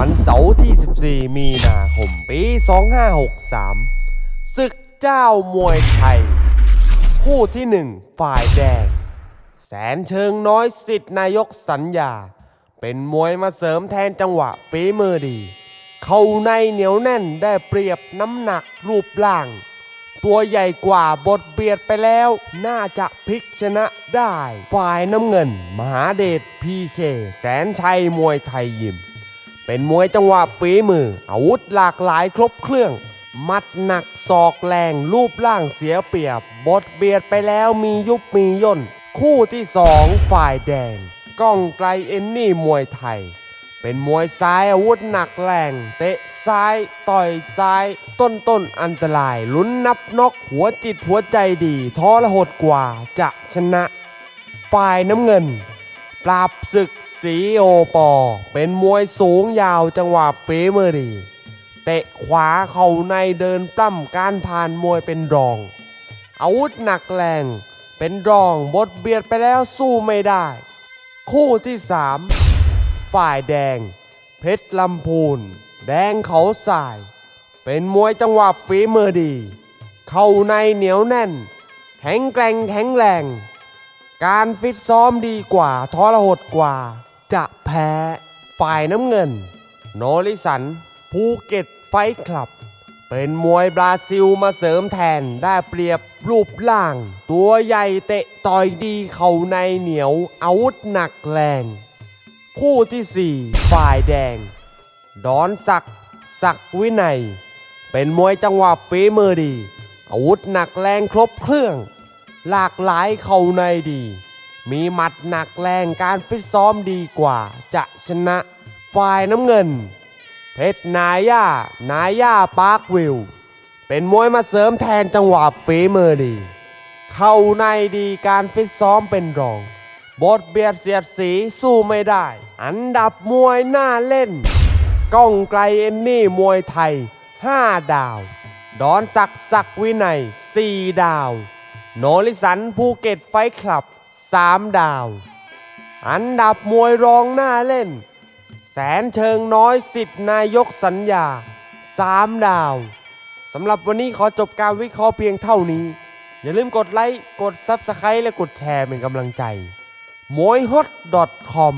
วันเสาร์ที่ 14 มีนาคม ปี 2563 ศึกเจ้ามวยไทย คู่ที่หนึ่งฝ่ายแดง แสนเชิงน้อยสิทธินายกสัญญา เป็นมวยมาเสริมแทนจังหวะฝีมือดี เข้าในเหนียวแน่นได้เปรียบน้ำหนักรูปร่าง ตัวใหญ่กว่าบทเบียดไปแล้ว น่าจะพลิกชนะได้ ฝ่ายน้ำเงิน มหาเดชพีเคแสนชัยมวยไทยยิม เป็นมวยจังหวะฝีมือ อาวุธหลากหลายครบเครื่อง มัดหนักศอกแรง รูปร่างเสียเปรียบ บทเบียดไปแล้วมียุบมีย่น คู่ที่สองฝ่ายแดง ก้องไกลเอนนี่มวยไทย เป็นมวยซ้ายอาวุธหนักแรง เตะซ้าย ต่อยซ้าย ต้นต้นอันตราย ลุ้นนับนกหัวจิตหัวใจดีท้อละหดกว่าจะชนะ ฝ่ายน้ำเงิน ปราบศึกสีโอปอ เป็นมวยสูงยาวจังหวะฝีมือดี เตะขวาเข่าในเดินปล้ำการผ่านมวยเป็นรอง อาวุธหนักแรง เป็นรองบทเบียดไปแล้วสู้ไม่ได้ คู่ที่สามฝ่ายแดง เพชรลำพูน แดงเขาสาย เป็นมวยจังหวะฝีมือดี เข้าในเหนียวแน่น แข็งแกร่งแข็งแรง การฟิตซ้อมดีกว่าทรหดกว่า จะแพ้ฝ่ายน้ำเงิน โนริสันภูเก็ตไฟคลับ เป็นมวยบราซิลมาเสริมแทนได้เปรียบรูปร่าง ตัวใหญ่เตะต่อยดีเข่าในเหนียวอาวุธหนักแรง คู่ที่ 4 ฝ่ายแดง ดอนศักดิ์ศักวินัย เป็นมวยจังหวะฝีมือดี อาวุธหนักแรงครบเครื่อง หลากหลายเข่าในดี มีหมัดหนักแรงการฟิตซ้อมดีกว่า จะชนะฝ่ายน้ำเงิน เพชรนาย่า นาย่าปาร์ควิวเป็นมวยมาเสริมแทนจังหวะฝีมือดี เข้าในดีการฟิตซ้อมเป็นรอง บทเบียดเสียดสีสู้ไม่ได้ อันดับมวยหน้าเล่น ก้องไกลเอนนี่มวยไทย 5 ดาว ดอนศักดิ์ศักดิ์วินัย 4 ดาว โนริสันภูเก็ตไฟคลับ 3 ดาว อันดับมวยรองหน้าเล่น แสนเชิงน้อยสิทธิ์นายกสัญญา 3 ดาวสำหรับวันนี้ขอจบการวิเคราะห์เพียงเท่านี้ อย่าลืมกดไลค์ กด Subscribe และกดแชร์เป็นกำลังใจมวยฮอต .com